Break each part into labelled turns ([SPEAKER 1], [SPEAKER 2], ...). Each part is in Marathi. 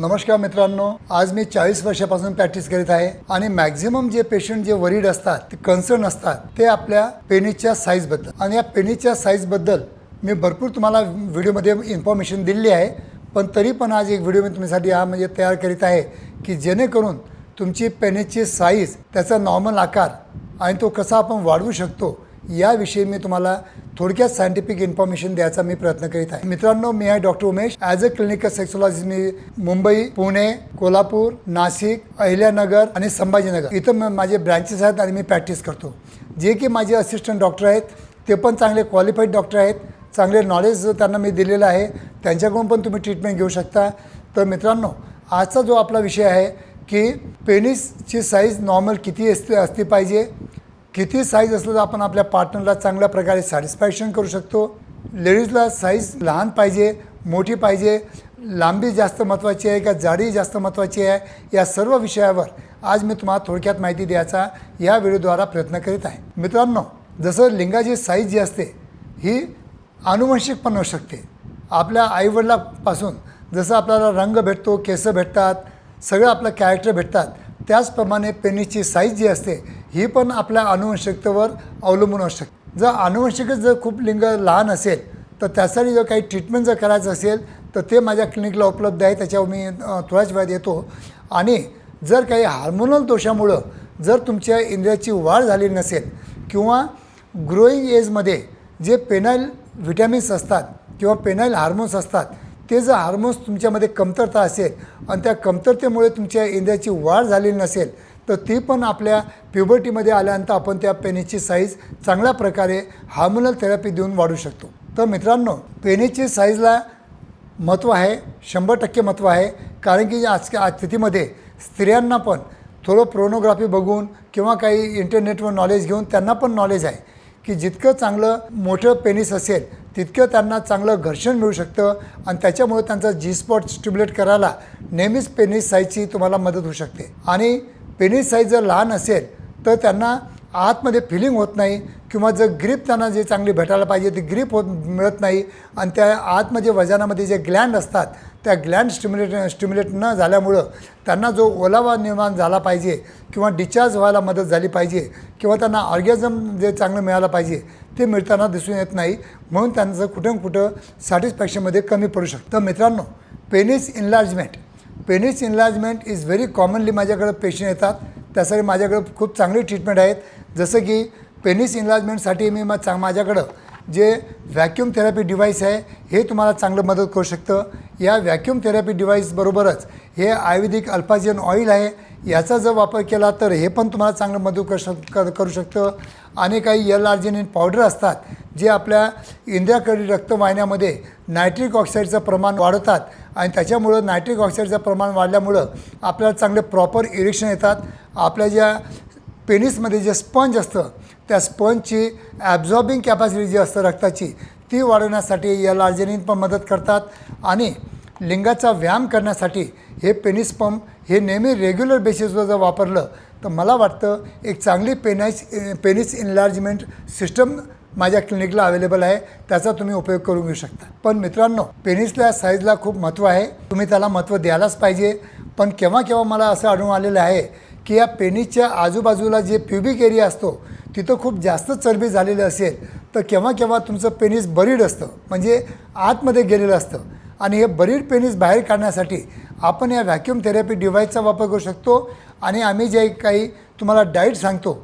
[SPEAKER 1] नमस्कार मित्रांनो आज मी चाळीस वर्षापासून प्रॅक्टिस करीत आहे आणि मॅक्झिमम जे पेशंट जे वरीड असतात ते कन्सर्न असतात ते आपल्या पेनीच्या साईजबद्दल आणि या पेनीच्या साईजबद्दल मी भरपूर तुम्हाला व्हिडिओमध्ये इन्फॉर्मेशन दिलेली आहे. पण तरी पण आज एक व्हिडिओ मी तुमच्यासाठी हा म्हणजे तयार करीत आहे की जेणेकरून तुमची पेनीची साईज त्याचा नॉर्मल आकार आणि तो कसा आपण वाढवू शकतो याविषयी मी तुम्हाला थोडक्यात सायंटिफिक इन्फॉर्मेशन द्यायचा मी प्रयत्न करीत आहे. मित्रांनो मी आहे doctor Umesh. As a clinical sexology मी मुंबई पुणे कोल्हापूर नाशिक अहिल्यानगर आणि संभाजीनगर. इथं माझे ब्रँचेस आहेत आणि मी प्रॅक्टिस करतो. जे की माझे असिस्टंट डॉक्टर आहेत ते पण चांगले क्वालिफाईड डॉक्टर आहेत. चांगले नॉलेज त्यांना मी दिलेलं आहे. त्यांच्याकडून पण तुम्ही ट्रीटमेंट घेऊ शकता. तर मित्रांनो आजचा जो आपला विषय आहे की पेनिसची साईज नॉर्मल किती असते असली पाहिजे? किती साईज असलं तर आपण आपल्या पार्टनरला चांगल्या प्रकारे सॅटिस्फॅक्शन करू शकतो. लेडीजला साईज लहान पाहिजे मोठी पाहिजे लांबी जास्त महत्त्वाची आहे का जाडी जास्त महत्त्वाची आहे या सर्व विषयावर आज मी तुम्हाला थोडक्यात माहिती द्यायचा या व्हिडिओद्वारा प्रयत्न करीत आहे. मित्रांनो जसं लिंगाची साईज जी असते ही आनुवंशिक पण असू शकते. आपल्या आईवडिलापासून जसं आपल्याला रंग भेटतो केसं भेटतात सगळं आपलं कॅरेक्टर भेटतात त्याचप्रमाणे पेनीची साईज जी असते ही पण आपल्या अनुवंशिकतेवर अवलंबून असू शकते. जर अनुवंशिकच जर खूप लिंग लहान असेल तर त्यासाठी जर काही ट्रीटमेंट जर करायचं असेल तर ते माझ्या क्लिनिकला उपलब्ध आहे त्याच्यावर मी थोड्याच वेळात येतो. आणि जर काही हार्मोनल दोषामुळं जर तुमच्या इंद्रियाची वाढ झाली नसेल किंवा ग्रोईंग एजमध्ये जे पेनाईल व्हिटॅमिन्स असतात किंवा पेनाईल हार्मोन्स असतात ते जर हार्मोन्स तुमच्यामध्ये कमतरता असेल आणि त्या कमतरतेमुळे तुमच्या इंद्रियाची वाढ झालेली नसेल तर ती पण आपल्या प्युबर्टीमध्ये आल्यानंतर आपण त्या पेनीची साईज चांगल्या प्रकारे हार्मोनल थेरपी देऊन वाढू शकतो. तर मित्रांनो पेनीची साईजला महत्त्व आहे शंभर टक्के महत्त्व आहे. कारण की आज आज स्थितीमध्ये स्त्रियांना पण थोडं प्रोनोग्राफी बघून किंवा काही इंटरनेटवर नॉलेज घेऊन त्यांना पण नॉलेज आहे की जितकं चांगलं मोठं पेनिस असेल तितकं त्यांना चांगलं घर्षण मिळू शकतं आणि त्याच्यामुळे त्यांचा जी स्पॉट स्टिम्युलेट करायला नेहमीच पेनिस साईजची तुम्हाला मदत होऊ शकते. आणि पेनिस साईज जर लहान असेल तर त्यांना आतमध्ये फिलिंग होत नाही किंवा जर ग्रीप त्यांना जे चांगली भेटायला पाहिजे ती ग्रीप होत मिळत नाही. आणि त्या आतमध्ये वजनामध्ये जे ग्लँड असतात त्या ग्लँड स्टिम्युलेट स्टिम्युलेट न झाल्यामुळं त्यांना जो ओलावा निर्माण झाला पाहिजे किंवा डिस्चार्ज व्हायला मदत झाली पाहिजे किंवा त्यांना ऑर्गॅझम जे चांगलं मिळालं पाहिजे ते मिळताना दिसून येत नाही. म्हणून त्यांचं कुठं कुठं सॅटिस्फॅक्शनमध्ये कमी पडू शकतं. मित्रांनो penis enlargement penis enlargement is very commonly माझ्याकडं पेशंट येतात. त्यासाठी माझ्याकडं खूप चांगली ट्रीटमेंट आहेत. जसं की पेनिस इन्लार्जमेंटसाठी मी मग चांग माझ्याकडं जे व्हॅक्यूम थेरपी डिव्हाइस आहे हे तुम्हाला चांगलं मदत करू शकतं. या व्हॅक्यूम थेरपी डिव्हाइसबरोबरच हे आयुर्वेदिक अल्पाजियन ऑइल आहे. याचा जर वापर केला तर हे पण तुम्हाला चांगलं मदत करू शक कर- करू शकतं. आणि काही एल आर्जिनिन पावडर असतात जे आपल्या इंद्रियाकडील रक्तवाहिन्यामध्ये नायट्रिक ऑक्साईडचं प्रमाण वाढवतात. आणि त्याच्यामुळं नायट्रिक ऑक्साईडचं प्रमाण वाढल्यामुळं आपल्याला चांगले प्रॉपर इरेक्शन येतात. आपल्या ज्या पेनिसमध्ये जे स्पंज असतं त्या स्पंजची ॲब्झॉर्बिंग कॅपॅसिटी जी असतं रक्ताची ती वाढवण्यासाठी या लार्जेनिन पण मदत करतात. आणि लिंगाचा व्यायाम करण्यासाठी हे पेनिस पंप हे नेहमी रेग्युलर बेसिसवर जर वापरलं तर मला वाटतं एक चांगली पेनाइस पेनिस इन्लार्जमेंट सिस्टम माझ्या क्लिनिकला अवेलेबल आहे. त्याचा तुम्ही उपयोग करून घेऊ शकता. पण मित्रांनो पेनिसला साईजला खूप महत्त्व आहे. तुम्ही त्याला महत्त्व द्यायलाच पाहिजे. पण केव्हा केव्हा मला असं आढळून आलेलं आहे की या पेनिसच्या आजूबाजूला जे प्युबिक एरिया असतो तिथं खूप जास्त चरबी झालेली असेल तर केव्हा केव्हा तुमचं पेनिस बरीड असतं म्हणजे आतमध्ये गेलेलं असतं आणि हे बरीड पेनिस बाहेर काढण्यासाठी आपण या व्हॅक्यूम थेरपी डिव्हाइसचा वापर करू शकतो. आणि आम्ही जे काही तुम्हाला डाईट सांगतो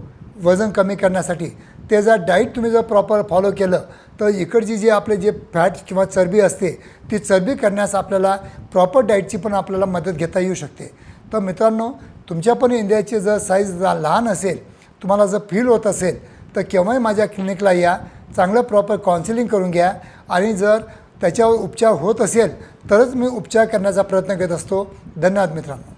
[SPEAKER 1] वजन कमी करण्यासाठी ते जर डाईट तुम्ही जर प्रॉपर फॉलो केलं तर इकडची जी आपले जे फॅट किंवा चरबी असते ती चरबी करण्यास आपल्याला प्रॉपर डाईटची पण आपल्याला मदत घेता येऊ शकते. तर मित्रांनो तुमच्या पण इंडियाची जर साईज जर लहान असेल तुम्हाला जर फील होत असेल तर केव्हाही माझ्या क्लिनिकला या चांगलं प्रॉपर काउन्सिलिंग करून घ्या. आणि जर त्याच्यावर उपचार होत असेल तरच मी उपचार करण्याचा प्रयत्न करत असतो. धन्यवाद मित्रांनो.